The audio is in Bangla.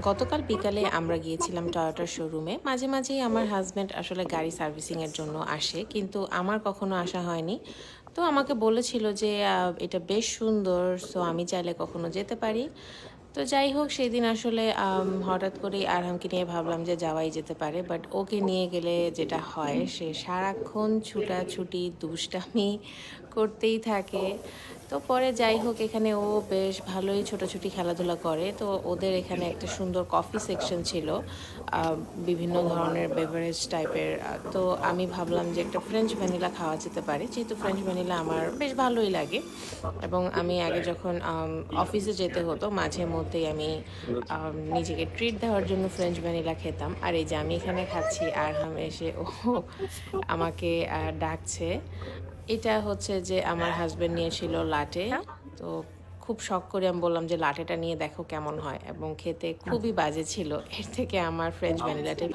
গতকাল বিকালে আমরা গিয়েছিলাম টয়োটার শোরুমে। মাঝে মাঝেই আমার হাজব্যান্ড আসলে গাড়ি সার্ভিসিংয়ের জন্য আসে, কিন্তু আমার কখনো আসা হয়নি। তো আমাকে বলেছিল যে এটা বেশ সুন্দর সো আমি চাইলে কখনো যেতে পারি। তো যাই হোক সেই দিন আসলে হঠাৎ করেই আরহামকে নিয়ে ভাবলাম যে যাওয়াই যেতে পারে বাট ওকে নিয়ে গেলে যেটা হয়, সে সারাক্ষণ ছুটাছুটি, দুষ্টামি করতেই থাকে। তো পরে যাই হোক, এখানে ও বেশ ভালোই ছোটাছুটি খেলাধুলা করে। তো ওদের এখানে একটা সুন্দর কফি সেকশন ছিল বিভিন্ন ধরনের বেভারেজ টাইপের তো আমি ভাবলাম যে একটা ফ্রেঞ্চ ভ্যানিলা খাওয়া যেতে পারে, যেহেতু ফ্রেঞ্চ ভ্যানিলা আমার বেশ ভালোই লাগে। এবং আমি আগে যখন অফিসে যেতে হতো, মাঝে মধ্যেই আমি নিজেকে ট্রিট দেওয়ার জন্য ফ্রেঞ্চ ভ্যানিলা খেতাম। আর এই যে আমি এখানে খাচ্ছি, আর হাম এসে ও আমাকে ডাকছে। এটা হচ্ছে যে আমার হাজবেন্ড নিয়েছিল লাটে তো খুব শখ করে আমি বললাম যে লাটেটা নিয়ে দেখো কেমন হয়। এবং খেতে খুবই বাজে ছিল। এর থেকে আমার ফ্রেঞ্চ ভ্যানিলাটাই